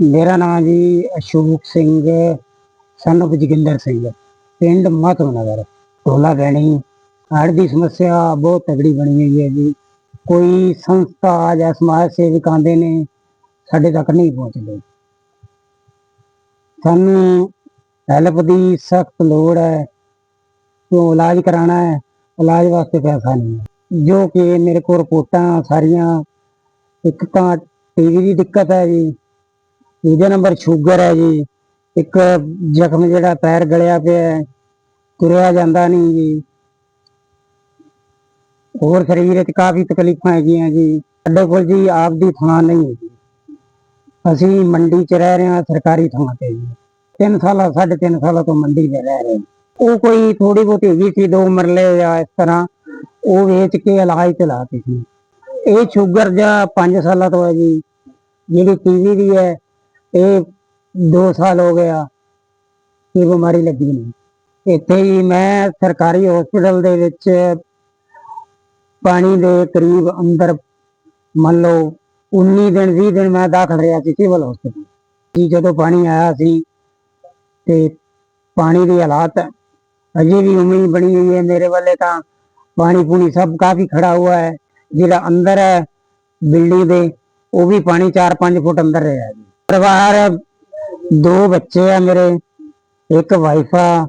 ਮੇਰਾ ਨਾਮ ਜੀ ਅਸ਼ੋਕ ਸਿੰਘ ਸਨ of ਜੋਗਿੰਦਰ ਸਿੰਘ। ਪਿੰਡ ਮਹਤਵ ਨਗਰ, ਟੋਲਾ ਬੈਣੀ। ਹੜ੍ਹ ਦੀ ਸਮੱਸਿਆ ਬਹੁਤ ਤਗੜੀ ਬਣੀ ਹੋਈ ਹੈ ਜੀ। ਕੋਈ ਸੰਸਥਾ ਜਾਂ ਸਮਾਜ ਸੇਵਕ ਆਉਂਦੇ ਨੇ, ਸਾਡੇ ਤੱਕ ਨਹੀਂ ਪਹੁੰਚਦੇ। ਸਾਨੂੰ ਹੈਲਪ ਦੀ ਸਖਤ ਲੋੜ ਹੈ। ਤੋਂ ਇਲਾਜ ਕਰਾਉਣਾ ਹੈ, ਇਲਾਜ ਵਾਸਤੇ ਪੈਸਾ ਨਹੀਂ ਹੈ। ਜੋ ਕਿ ਮੇਰੇ ਕੋਲ ਰਿਪੋਰਟਾਂ ਸਾਰੀਆਂ, ਇੱਕ ਤਾਂ ਟੀਵੀ ਦੀ ਦਿੱਕਤ ਹੈ ਜੀ। ਦੂਜਾ ਨੰਬਰ ਸ਼ੂਗਰ ਹੈ ਜੀ। ਇੱਕ ਜ਼ਖਮ ਜਿਹੜਾ ਪੈਰ ਗਲਿਆ ਪਿਆ ਹੈ, ਤੁਰਿਆ ਜਾਂਦਾ ਨਹੀਂ ਜੀ। ਹੋਰ ਸਰੀਰ ਵਿੱਚ ਕਾਫੀ ਤਕਲੀਫਾਂ ਹੈਗੀਆਂ ਜੀ। ਸਾਡੇ ਕੋਲ ਜੀ ਆਪ ਥਾਂ ਨਹੀਂ ਹੈ ਜੀ ਅਸੀਂ ਮੰਡੀ 'ਚ ਰਹਿ ਰਹੇ ਹਾਂ, ਸਰਕਾਰੀ ਥਾਂ ਤੇ ਜੀ। ਤਿੰਨ ਸਾਲਾਂ, ਸਾਢੇ ਤਿੰਨ ਸਾਲਾਂ ਤੋਂ ਮੰਡੀ 'ਚ ਰਹਿ ਰਹੇ ਉਹ ਕੋਈ ਥੋੜੀ ਬਹੁਤੀ ਹੈਗੀ ਸੀ, ਦੋ ਮਰਲੇ ਜਾਂ ਇਸ ਤਰ੍ਹਾਂ, ਉਹ ਵੇਚ ਕੇ ਇਲਾਜ ਚਲਾਤੀ ਸੀ। ਇਹ ਸ਼ੂਗਰ ਜਾਂ 5 ਸਾਲਾਂ ਤੋਂ ਹੈ ਜੀ। ਜਿਹੜੀ ਟੀਵੀ ਦੀ ਹੈ ਇਹ 2 ਸਾਲ ਹੋ ਗਿਆ, ਇਹ ਬਿਮਾਰੀ ਲੱਗੀ ਨਹੀਂ ਇੱਥੇ ਹੀ ਮੈਂ ਸਰਕਾਰੀ ਹਸਪੀਟਲ ਦੇ ਵਿੱਚ ਪਾਣੀ ਦੇ ਕਰੀਬ ਅੰਦਰ, ਮੰਨ ਲਓ 19 ਦਿਨ 20 ਦਿਨ ਮੈਂ ਦਾਖਲ ਰਿਹਾ ਸੀ ਸਿਵਲ ਹਸਪੀਟਲ ਜੀ ਜਦੋਂ ਪਾਣੀ ਆਇਆ ਸੀ ਤੇ ਪਾਣੀ ਦੀ ਹਾਲਾਤ ਅਜੇ ਵੀ ਉਮੀਦ ਬਣੀ ਹੋਈ ਹੈ ਮੇਰੇ ਵੱਲੇ ਤਾਂ। ਪਾਣੀ ਪੂਣੀ ਸਭ ਕਾਫੀ ਖੜਾ ਹੋਇਆ ਹੈ, ਜਿਹੜਾ ਅੰਦਰ ਹੈ, ਬਿਲਡਿੰਗ ਦੇ, ਉਹ ਵੀ ਪਾਣੀ 4-5 ਫੁੱਟ ਅੰਦਰ ਰਿਹਾ ਜੀ ਪਰਿਵਾਰ ਦੋ ਬੱਚੇ ਆ ਮੇਰੇ, ਇੱਕ ਵਾਈਫ ਆ,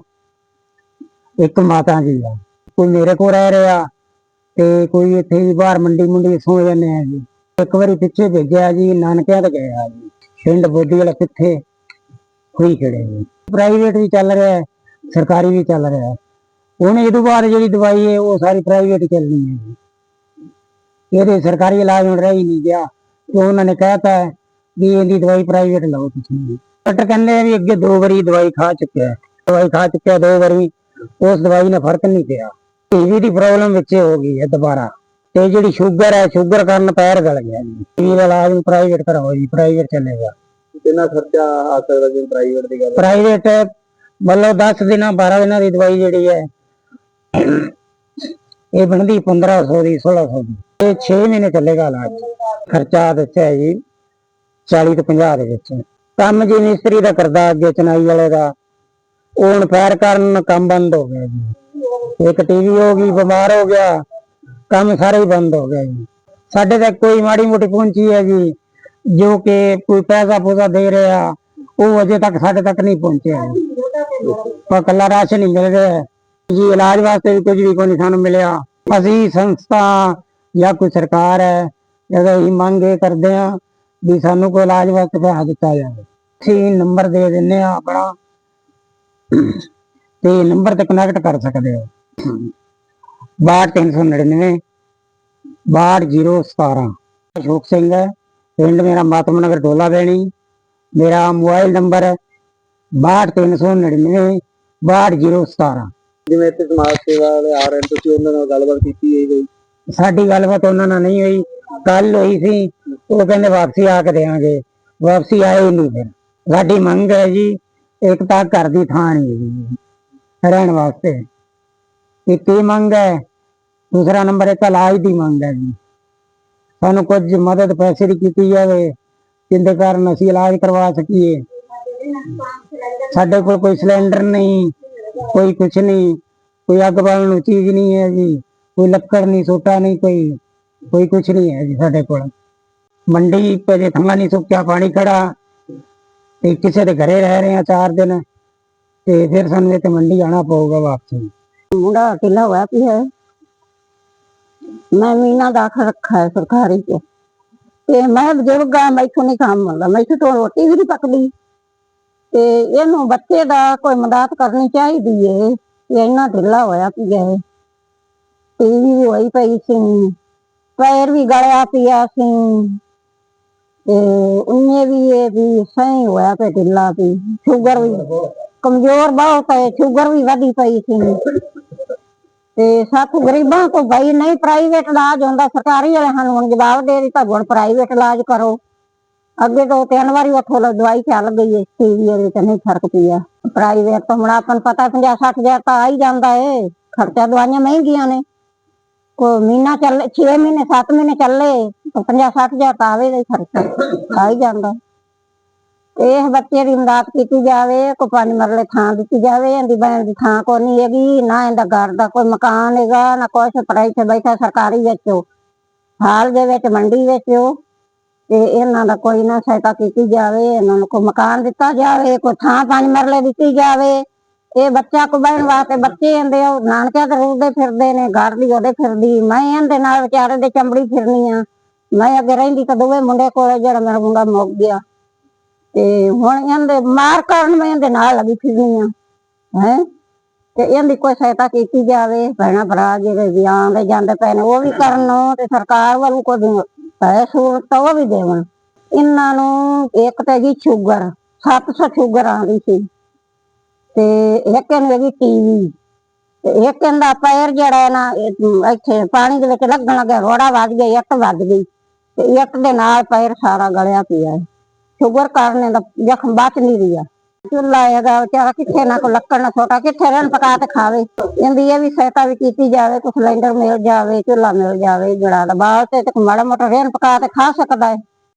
ਇੱਕ ਮਾਤਾ ਜੀ ਆ। ਕੋਈ ਮੇਰੇ ਕੋਲ ਰਹਿ ਰਿਹਾ ਤੇ ਕੋਈ ਇੱਥੇ ਹੀ ਬਾਹਰ ਮੰਡੀ ਮੁੰਡੀ ਸੌ ਜਾਂਦੇ ਆ ਜੀ। ਇੱਕ ਵਾਰੀ ਪਿੱਛੇ ਭੇਜਿਆ ਜੀ, ਨਾਨਕਿਆਂ ਤੇ ਗਏ ਜੀ। ਪਿੰਡ ਬੋਦੀ ਵਾਲਾ ਕਿੱਥੇ? ਹੋਈ ਖੜੇ ਜੀ। ਪ੍ਰਾਈਵੇਟ ਵੀ ਚੱਲ ਰਿਹਾ ਸਰਕਾਰੀ ਵੀ ਚੱਲ ਰਿਹਾ ਹੁਣ ਇਹ ਤੋਂ ਬਾਅਦ ਜਿਹੜੀ ਦਵਾਈ ਹੈ, ਉਹ ਸਾਰੀ ਪ੍ਰਾਈਵੇਟ ਚੱਲਣੀ ਹੈ ਜੀ। ਇਹਦੇ ਸਰਕਾਰੀ ਇਲਾਜ ਹੁਣ ਰਹਿ ਹੀ ਨਹੀਂ ਗਿਆ। ਤੇ ਉਹਨਾਂ ਨੇ ਕਹਿਤਾ ਹੈ ਵੀ ਇਹਦੀ ਦਵਾਈ ਪ੍ਰਾਈਵੇਟ ਲਓ ਤੁਸੀਂ। ਡਾਕਟਰ ਕਹਿੰਦੇ ਆ ਵੀ ਅੱਗੇ ਦੋ ਵਾਰੀ ਦਵਾਈ ਖਾ ਚੁੱਕਿਆ। ਦਵਾਈ ਖਾ ਚੁੱਕਿਆ ਦੋ ਵਾਰੀ ਉਸ ਦਵਾਈ ਨਾਲ ਫ਼ਰਕ ਨਹੀਂ ਪਿਆ। ਟੀਵੀ ਦੀ ਪ੍ਰੋਬਲਮ ਵਿੱਚ ਹੋ ਗਈ ਹੈ ਦੁਬਾਰਾ। ਤੇ ਜਿਹੜੀ ਸ਼ੂਗਰ ਹੈ ਸ਼ੂਗਰ ਕਾਰਨ ਪੈਰ ਗਲ ਗਿਆ ਜੀ। ਟੀਵੀ ਦਾ ਇਲਾਜ ਪ੍ਰਾਈਵੇਟ ਕਰਾਓ ਜੀ ਪ੍ਰਾਈਵੇਟ ਚੱਲੇਗਾ। ਕਿੰਨਾ ਖਰਚਾ ਆ ਸਕਦਾ ਜੇ ਪ੍ਰਾਈਵੇਟ ਦੀ ਗੱਲ? ਪ੍ਰਾਈਵੇਟ ਮਤਲਬ 10 ਦਿਨਾਂ 12 ਦਿਨਾਂ ਦੀ ਦਵਾਈ ਜਿਹੜੀ ਹੈ ਇਹ ਬਣਦੀ 1500 ਦੀ 1600 ਦੀ। ਇਹ 6 ਮਹੀਨੇ ਚੱਲੇਗਾ ਇਲਾਜ। ਖਰਚਾ ਦੱਸਿਆ ਜੀ। 40 ਤੋਂ 50 ਦੇ ਵਿੱਚ। ਕੰਮ ਜੀ ਮਿਸਤਰੀ ਦਾ ਕਰਦਾ ਅੱਗੇ ਚਨਾਈ ਵਾਲੇ ਦਾ। ਉਹ ਹੁਣ ਪੈਰ ਕਾਰਨ ਕੰਮ ਬੰਦ ਹੋ ਗਿਆ ਜੀ। ਇੱਕ ਟੀਵੀ ਹੋ ਗਈ, ਬਿਮਾਰ ਹੋ ਗਿਆ। ਕੰਮ ਸਾਰਾ ਹੀ ਬੰਦ ਹੋ ਗਿਆ ਜੀ। ਸਾਡੇ ਤੱਕ ਕੋਈ ਮਾੜੀ ਮੋਟੀ ਪਹੁੰਚੀ ਹੈ ਜੀ, ਜੋ ਕਿ ਕੋਈ ਪੈਸਾ ਪੂਸਾ ਦੇ ਰਿਹਾ, ਉਹ ਅਜੇ ਤੱਕ ਸਾਡੇ ਤੱਕ ਨਹੀਂ ਪਹੁੰਚਿਆ ਜੀ। ਪਰ ਕੱਲਾ ਰਾਸ਼ਨ ਹੀ ਮਿਲ ਰਿਹਾ ਜੀ, ਇਲਾਜ ਵਾਸਤੇ ਵੀ ਕੁਝ ਵੀ ਕੋਈ ਨਹੀਂ ਸਾਨੂੰ ਮਿਲਿਆ। ਅਸੀਂ ਸੰਸਥਾ ਜਾਂ ਕੋਈ ਸਰਕਾਰ ਹੈ, ਜਦੋਂ ਅਸੀਂ ਮੰਗ ਇਹ ਕਰਦੇ ਆ ਵੀ ਸਾਨੂੰ ਕੋਈ ਇਲਾਜ ਵਾਸਤੇ ਪੈਸਾ ਦਿੱਤਾ ਜਾਵੇ। ਅਸੀਂ ਨੰਬਰ ਦੇ ਦਿੰਨੇ ਆ ਆਪਣਾ। ਤੇ ਨੰਬਰ ਤੇ ਕਨੈਕਟ ਕਰ ਸਕਦੇ ਹੋ। 62399 62017 ਅਸ਼ੋਕ ਸਿੰਘ ਹੈ। ਪਿੰਡ ਮੇਰਾ ਮਾਤਮ ਨਗਰ ਢੋਲਾ ਬੈਣੀ। ਮੇਰਾ ਮੋਬਾਈਲ ਨੰਬਰ 62399 62017 ਜਿਵੇਂ ਇੱਥੇ ਸਮਾਜ ਸੇਵਾ ਵਾਲੇ ਆ ਰਹੇ ਤੁਸੀਂ ਉਹਨਾਂ ਨਾਲ ਗੱਲਬਾਤ ਕੀਤੀ ਹੈ ਕੋਈ? ਸਾਡੀ ਗੱਲਬਾਤ ਉਹਨਾਂ ਨਾਲ ਨਹੀਂ ਹੋਈ। ਕੱਲ ਹੋਈ ਸੀ ਉਹ ਕਹਿੰਦੇ ਵਾਪਸੀ ਆ ਕੇ ਦੇਵਾਂਗੇ। ਵਾਪਸੀ ਆਏ ਨਹੀਂ ਫਿਰ। ਸਾਡੀ ਮੰਗ ਹੈ ਜੀ, ਇੱਕ ਤਾਂ ਘਰ ਦੀ ਥਾਂ ਨਹੀਂ ਹੈਗੀ ਰਹਿਣ ਵਾਸਤੇ। ਇੱਕ ਇਹ ਮੰਗ ਹੈ, ਦੂਸਰਾ ਨੰਬਰ ਇੱਕ ਇਲਾਜ ਦੀ ਮੰਗ ਹੈ ਜੀ। ਸਾਨੂੰ ਕੁਝ ਮਦਦ ਪੈਸੇ ਦੀ ਕੀਤੀ ਜਾਵੇ, ਜਿੰਦੇ ਕਾਰਨ ਅਸੀਂ ਇਲਾਜ ਕਰਵਾ ਸਕੀਏ। ਸਾਡੇ ਕੋਲ ਕੋਈ ਸਿਲੰਡਰ ਨਹੀਂ, ਕੋਈ ਕੁਛ ਨਹੀਂ, ਕੋਈ ਅੱਗ ਬਾਲਣ ਨੂੰ ਚੀਜ਼ ਨਹੀਂ ਹੈ ਜੀ, ਕੋਈ ਲੱਕੜ ਨਹੀਂ, ਸੋਟਾ ਨਹੀਂ, ਕੋਈ ਕੋਈ ਕੁਛ ਨਹੀਂ ਹੈ ਜੀ ਸਾਡੇ ਕੋਲ। ਮੰਡੀ ਪੇ ਥਾਂ ਨਹੀਂ ਸੁੱਕਿਆ, ਪਾਣੀ ਖੜਾ ਤੇ ਕਿਸੇ ਦੇ ਘਰੇ ਰਹਿ ਰਹੇ ਆ ਚਾਰ ਦਿਨ ਤੇ ਫਿਰ ਸਾਨੂੰ ਇੱਥੇ ਮੰਡੀ ਆਣਾ ਪਊਗਾ ਵਾਪਸ। ਮੁੰਡਾ ਢਿੱਲਾ ਹੋਇਆ ਪਿਆ ਹੈ। ਮੈਂ ਮਹੀਨਾ ਦਾਖਲ ਰੱਖਾ ਹੈ ਸਰਕਾਰੀ ਚ ਤੇ ਮੈਂ ਬਜ਼ੁਰਗ ਮੈਥੋਂ ਨਹੀਂ ਕੰਮ ਹੁੰਦਾ ਮੈਥੋਂ ਤੋਂ ਰੋਟੀ ਵੀ ਨਹੀਂ ਪੱਕਦੀ। ਤੇ ਇਹਨੂੰ ਬੱਚੇ ਦਾ ਕੋਈ ਮਦਦ ਕਰਨੀ ਚਾਹੀਦੀ ਏ। ਇਹ ਇੰਨਾ ਢਿੱਲਾ ਹੋਇਆ ਪਿਆ ਹੈ। ਟੀਵੀ ਵੀ ਹੋਈ ਪਈ ਸੀ। ਪੈਰ ਵੀ ਗਲਿਆ ਪਿਆ ਸੀ। ਤੇ ਉਹਨੇ ਵੀ ਇਹ ਵੀ ਸਹੀ ਹੋਇਆ ਪਿਆ ਢਿੱਲਾ ਵੀ ਸ਼ੂਗਰ ਵੀ ਕਮਜ਼ੋਰ ਬਹੁਤ ਹੈ ਸ਼ੂਗਰ ਵੀ ਵਧੀ ਪਈ ਸੀ ਤੇ ਸਾਥ ਗਰੀਬਾਂ ਕੋ ਭਾਈ ਨਹੀਂ ਪ੍ਰਾਈਵੇਟ ਇਲਾਜ ਹੁੰਦਾ ਸਰਕਾਰੀ ਵਾਲੇ ਸਾਨੂੰ ਹੁਣ ਜਵਾਬ ਦੇ ਦਿੱਤਾ ਹੁਣ ਪ੍ਰਾਈਵੇਟ ਇਲਾਜ ਕਰੋ ਅੱਗੇ ਤੋਂ ਤਿੰਨ ਵਾਰੀ ਉੱਥੋਂ ਦਵਾਈ ਚੱਲ ਗਈ ਹੈ ਟੀਵੀ ਵਾਲੀ ਤੇ ਨਹੀਂ ਫ਼ਰਕ ਪਿਆ ਪ੍ਰਾਈਵੇਟ ਤੋਂ ਹੁਣ ਆਪਾਂ ਨੂੰ ਪਤਾ 50 60 ਹਜ਼ਾਰ ਤਾਂ ਆ ਹੀ ਜਾਂਦਾ ਏ ਖਰਚਾ ਦਵਾਈਆਂ ਮਹਿੰਗੀਆਂ ਨੇ ਕੋ ਮਹੀਨਾ ਚੱਲੇ 6 ਮਹੀਨੇ 7 ਮਹੀਨੇ ਚੱਲੇ 50 60 ਹਜ਼ਾਰ ਤਾਂ ਆਵੇਗਾ ਹੀ ਖਰਚਾ ਆ ਹੀ ਜਾਂਦਾ। ਇਹ ਬੱਚੇ ਦੀ ਇਮਦਾਦ ਕੀਤੀ ਜਾਵੇ ਕੋ ਪੰਜ ਮਰਲੇ ਥਾਂ ਦਿੱਤੀ ਜਾਵੇ, ਇਹਦੀ ਬੈਣ ਦੀ ਥਾਂ ਕੋਈ ਨਹੀਂ ਹੈਗੀ, ਨਾ ਇਹਦਾ ਘਰ ਦਾ ਕੋਈ ਮਕਾਨ ਹੈਗਾ, ਨਾ ਕੁਛ ਪੜਾਈ ਤੇ ਬੈਠਾ ਸਰਕਾਰੀ ਵਿੱਚ ਹਾਲ ਦੇ ਵਿੱਚ ਮੰਡੀ ਵਿੱਚ ਤੇ ਇਹਨਾਂ ਦਾ ਕੋਈ ਨਾ ਸਹਾਇਤਾ ਕੀਤੀ ਜਾਵੇ, ਇਹਨਾਂ ਨੂੰ ਕੋਈ ਮਕਾਨ ਦਿੱਤਾ ਜਾਵੇ, ਕੋਈ ਥਾਂ ਪੰਜ ਮਰਲੇ ਦਿੱਤੀ ਜਾਵੇ। ਇਹ ਬੱਚਾ ਕੋ ਬਹਿਣ ਵਾਸਤੇ ਬੱਚੇ ਆਂਦੇ ਉਹ ਨਾਨਕਿਆਂ ਤੇ ਰੁਲਦੇ ਫਿਰਦੇ ਨੇ, ਘਰ ਦੀ ਉਹਦੇ ਫਿਰਦੀ, ਮੈਂ ਇਹਦੇ ਨਾਲ ਵਿਚਾਰੇ ਦੇ ਚੰਬੜੀ ਫਿਰਨੀ ਆ। ਮੈਂ ਅੱਗੇ ਰਹਿੰਦੀ ਤਾਂ ਦੋਵੇਂ ਮੁੰਡੇ ਕੋਲ, ਜਿਹੜਾ ਮੇਰਾ ਮੁੰਡਾ ਮੁੱਕ ਗਿਆ। ਤੇ ਹੁਣ ਇਹਦੇ ਮਾਰ ਕਰਨ ਮੈਂ ਇਹਦੇ ਨਾਲ ਲੱਗੀ ਫਿਰਨੀ ਆ, ਹੈ? ਤੇ ਇਹਦੀ ਕੋਈ ਸਹਾਇਤਾ ਕੀਤੀ ਜਾਵੇ, ਭੈਣਾਂ ਭਰਾ ਜਿਹੜੇ ਵਿਆਹ ਦੇ ਜਾਂਦੇ ਪਏ ਨੇ, ਉਹ ਵੀ ਕਰਨ ਤੇ ਸਰਕਾਰ ਵੱਲੋਂ ਕੋਈ ਪੈਸੇ ਸਹੂਲਤ ਉਹ ਵੀ ਦੇਵਣ। ਇਹਨਾਂ ਨੂੰ ਇੱਕ ਤਾਂ ਜੀ ਸ਼ੂਗਰ 700 ਸ਼ੂਗਰ ਆਉਂਦੀ ਸੀ। ਤੇ ਇੱਕ ਇਹਨੂੰ ਹੈਗੀ ਟੀਵੀ। ਤੇ ਇੱਕ ਇਹਦਾ ਪੈਰ ਜਿਹੜਾ ਹੈ ਨਾ, ਇਹ ਇੱਥੇ ਪਾਣੀ ਦੇ ਵਿੱਚ ਲੱਗਣ ਲੱਗਿਆ ਰੋੜਾ ਵੱਜ ਗਿਆ ਇੱਟ ਵੱਜ ਗਈ। ਤੇ ਇੱਟ ਦੇ ਨਾਲ ਪੈਰ ਸਾਰਾ ਗਲਿਆ ਪਿਆ। ਹੈ ਸ਼ੂਗਰ ਕਾਰਨ ਇਹਦਾ ਜ਼ਖਮ ਬਚ ਨਹੀਂ ਰਿਹਾ। ਚੁੱਲਾ ਹੈਗਾ, ਵਿਚਾਰਾ ਕਿੱਥੇ ਨਾ ਕੋ ਲੱਕੜ ਨਾ ਛੋਟਾ, ਕਿੱਥੇ ਰਹਿਣ ਪਕਾ ਤੇ ਖਾਵੇ। ਇਹਦੀ ਇਹ ਵੀ ਸਹਾਇਤਾ ਵੀ ਕੀਤੀ ਜਾਵੇ ਕੋਈ ਸਿਲੰਡਰ ਮਿਲ ਜਾਵੇ ਚੁੱਲਾ ਮਿਲ ਜਾਵੇ, ਜਿਹੜਾ ਦਾ ਬਾਲ ਤੇ ਮਾੜਾ ਮੋਟਾ ਰਹਿਣ ਪਕਾ ਤੇ ਖਾ ਸਕਦਾ ਹੈ।